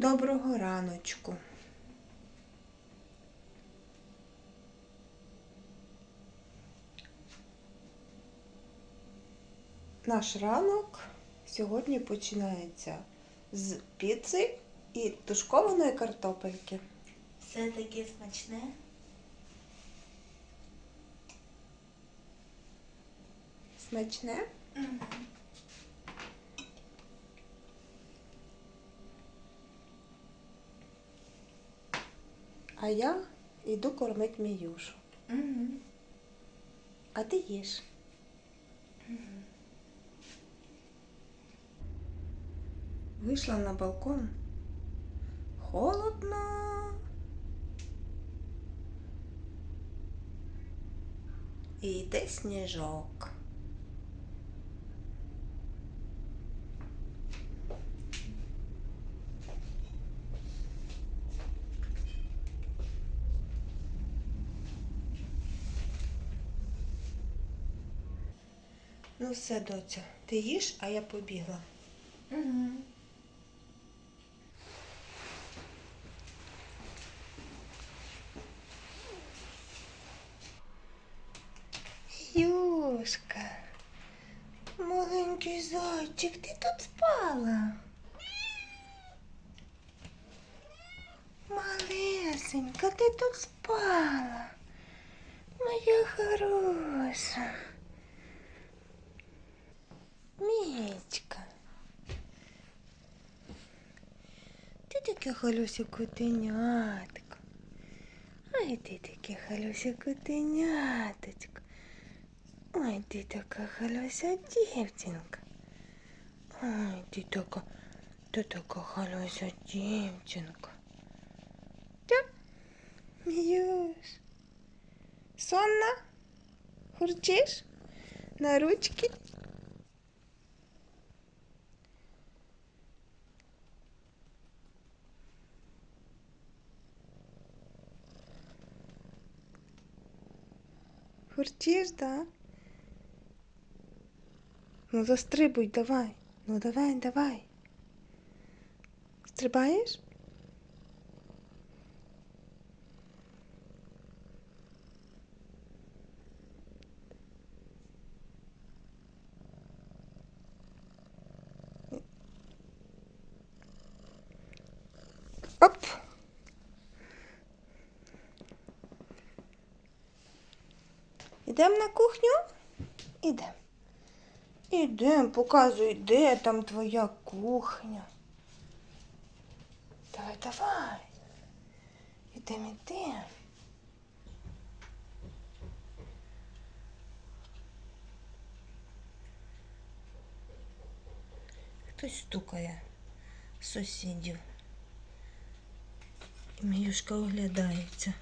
доброго раночку. Наш ранок сьогодні починається з піци і тушкованої картопельки. Все таке смачне. Смачне? А я йду кормить Міюшу. Угу. А ти їж. Вийшла на балкон. Холодно. І йде сніжок. Ну все, доця, ти їж, а я побігла. Угу. Юшка, маленький зайчик, ти тут спала? Малесенька, ти тут спала? Моя хороша. Мічка. Ти таке халюся котенятко. Ай, ти таке халюся котеняточко. Ой, ти така халюся дівчинка. Ой, ти така, ти така халюся дівчинка. Тя, Міюш. Сонна? Хурчиш? На ручки? Хурчиш, да? Ну застрибуй, давай. Ну давай, давай. Стрибаєш? Ідемо на кухню? Ідемо. Ідем, показуй, де там твоя кухня. Давай, давай. Ідем, ідем. Хтось стукає сусідів. Міюшка оглядається.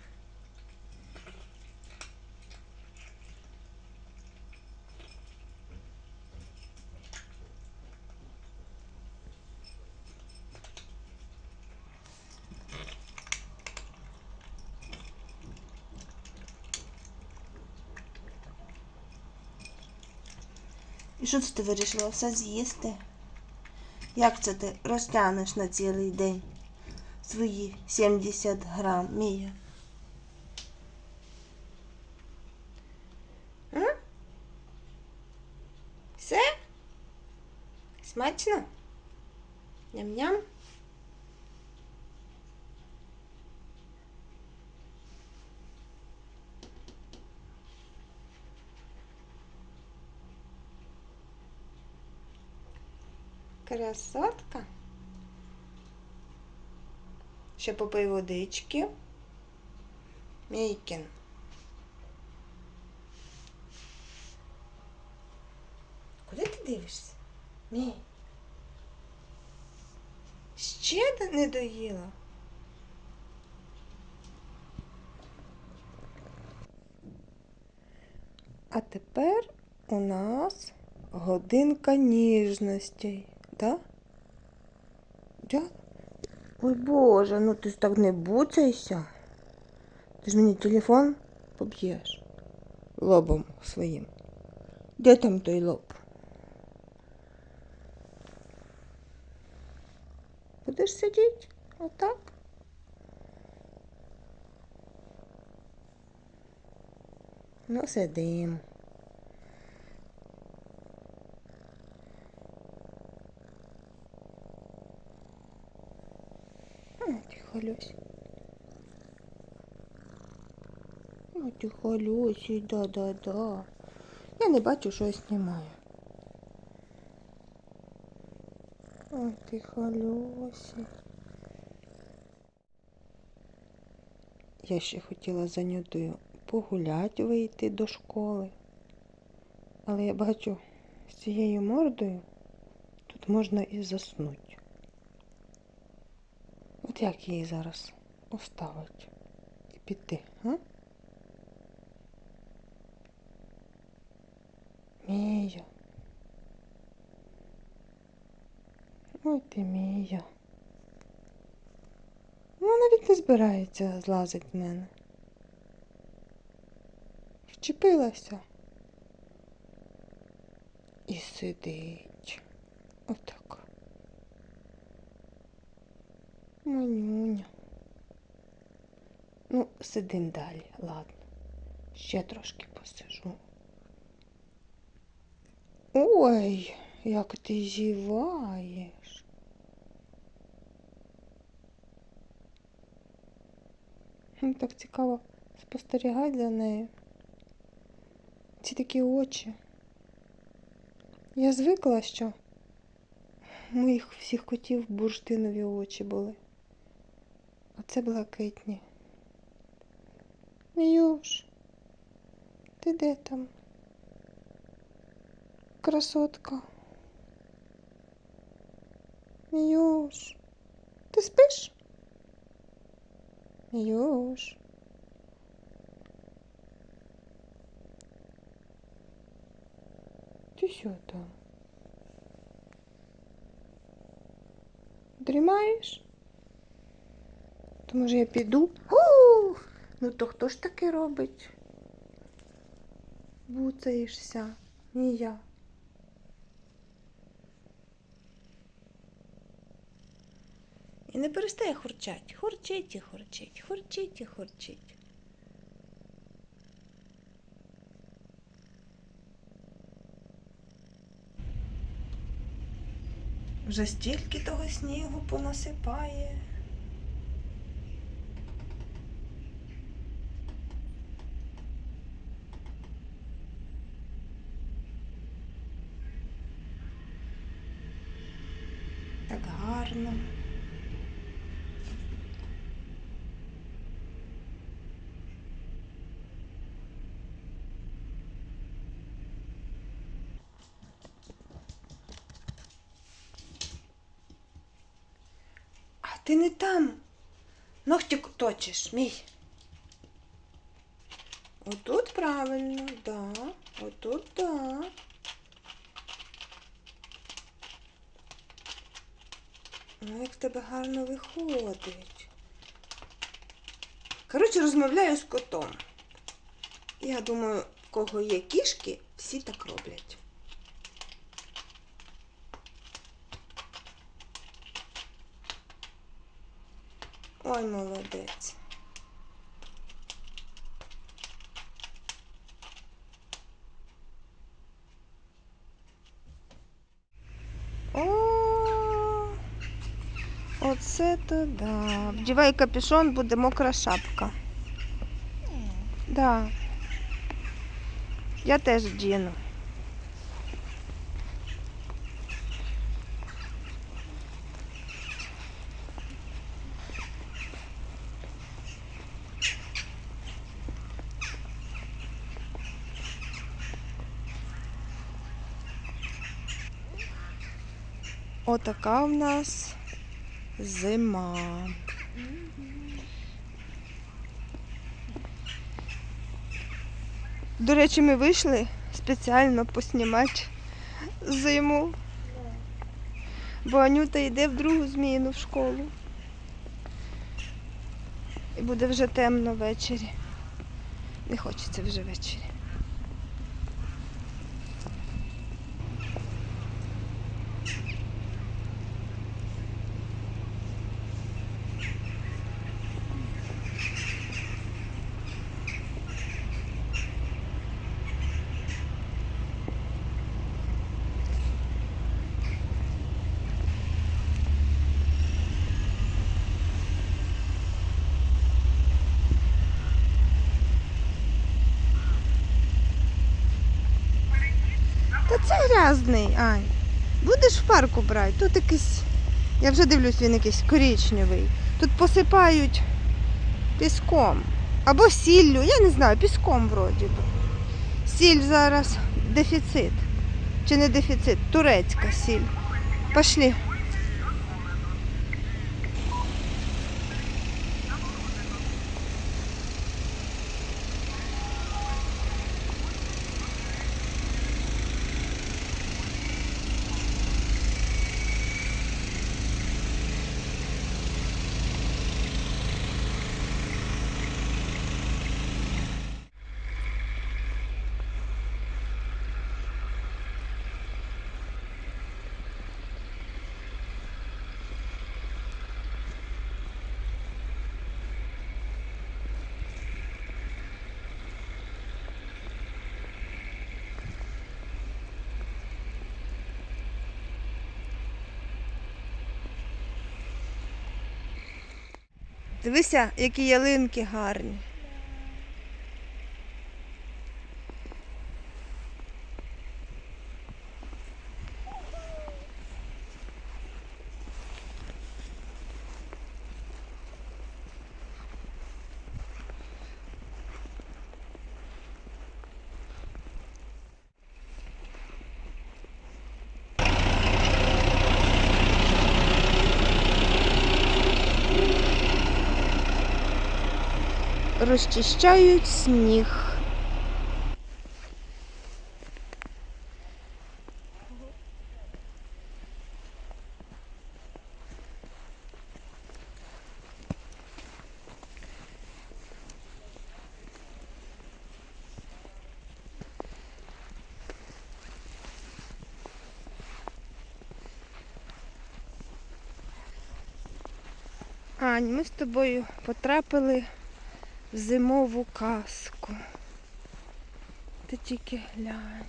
І що це ти вирішила все з'їсти? Як це ти розтягнеш на цілий день свої 70 грам, Мія? А? Все? Смачно? Ням-ням? Красотка. Ще попий водички. Мійкін. Куди ти дивишся? Мій. Ще не доїла. А тепер у нас годинка ніжностей, да? Да? Ой Боже, ну ти ж так не буцайся. Ти ж мені телефон поб'єш лобом своїм. Де там той лоб? Будеш сидіти? Отак. Ну, сидим. О, тихо, Люсі, да-да-да. Я не бачу, що я знімаю. Ой, тихо, Люсі. Я ще хотіла за Нютою погулять вийти до школи. Але я бачу, з цією мордою тут можна і заснути. От як її зараз поставить і піти, а? Мія. Ой ти Мія. Вона навіть не збирається злазить в мене. Вчепилася. І сидить. Отак. Манюня. Ну, сидим далі, ладно. Ще трошки посижу. Ой, як ти зіваєш. Так цікаво спостерігати за нею. Ці такі очі. Я звикла, що моїх всіх котів бурштинові очі були. А це блакитні. Міюш, ти де там? Красотка. Міюш, ти спиш? Міюш. Ти що там? Дрімаєш? То може я піду? Ух! Ну то хто ж таке робить? Буцаєшся, не я. І не перестає хурчать. Хурчить і хурчить, хурчить і хурчить. Вже стільки того снігу понасипає. Так гарно. А ти не там. Ногтик точиш, мій. Отут правильно, да. Отут да. Ну, як в тебе гарно виходить. Коротше, розмовляю з котом. Я думаю, в кого є кішки, всі так роблять. Ой, молодець. О, оце то да. Вдівай капюшон, буде мокра шапка. Да. Я теж вдіну. Отака в нас зима. До речі, ми вийшли спеціально поснімати зиму. Бо Анюта йде в другу зміну в школу. І буде вже темно ввечері. Не хочеться вже ввечері. Це грязний, Ань. Будеш в парку брати? Тут якийсь. Я вже дивлюсь, він якийсь коричневий. Тут посипають піском. Або сіллю, я не знаю, піском вроді би. Сіль зараз дефіцит. Чи не дефіцит? Турецька сіль. Пошли. Дивися, які ялинки гарні. Розчищають сніг. Ань, ми з тобою потрапили зимову казку. Ти тільки глянь.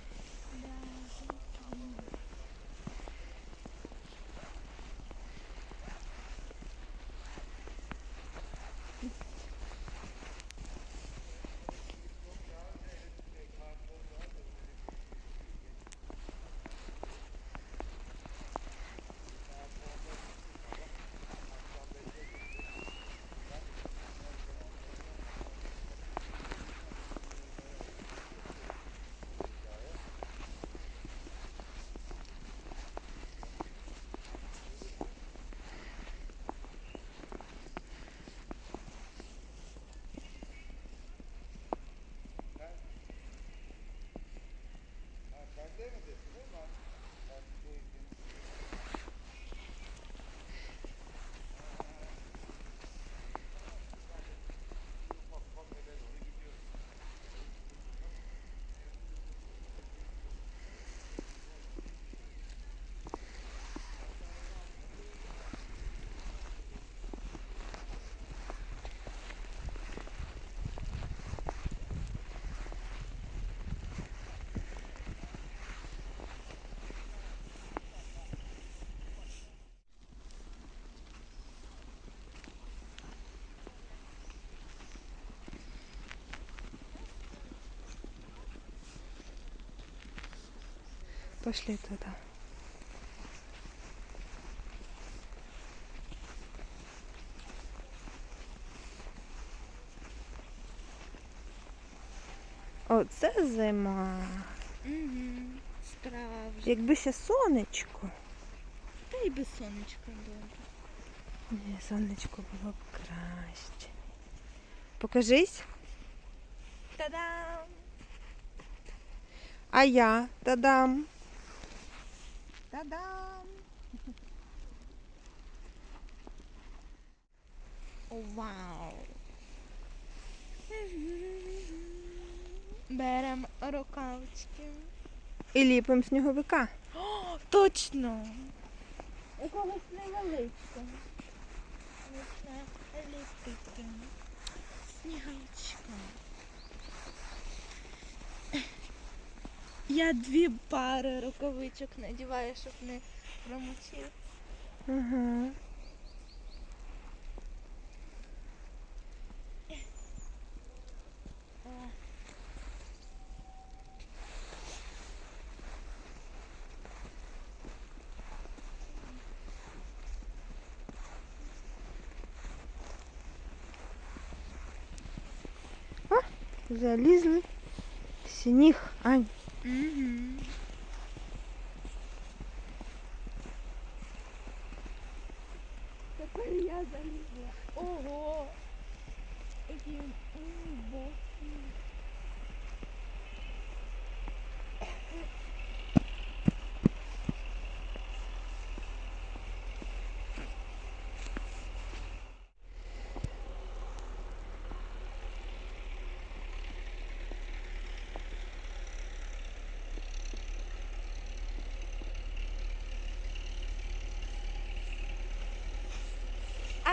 Stay with this. Пошли туда. Оце зима. Угу. Справжня. Якби ще сонечко. Та й без сонечка добре. Ні, сонечко було б краще. Покажись. Та-дам! А я та-дам. Та-дам. О, вау! Беремо рукавички. І ліпимо сніговика. О, точно! Якогось невеличкого. я дві пари рукавичок надіваю, щоб не промочив. Ага. А, О, залізли сніг, Ань. Угу. Тепер я залізла. Ого! Який він глибокий. А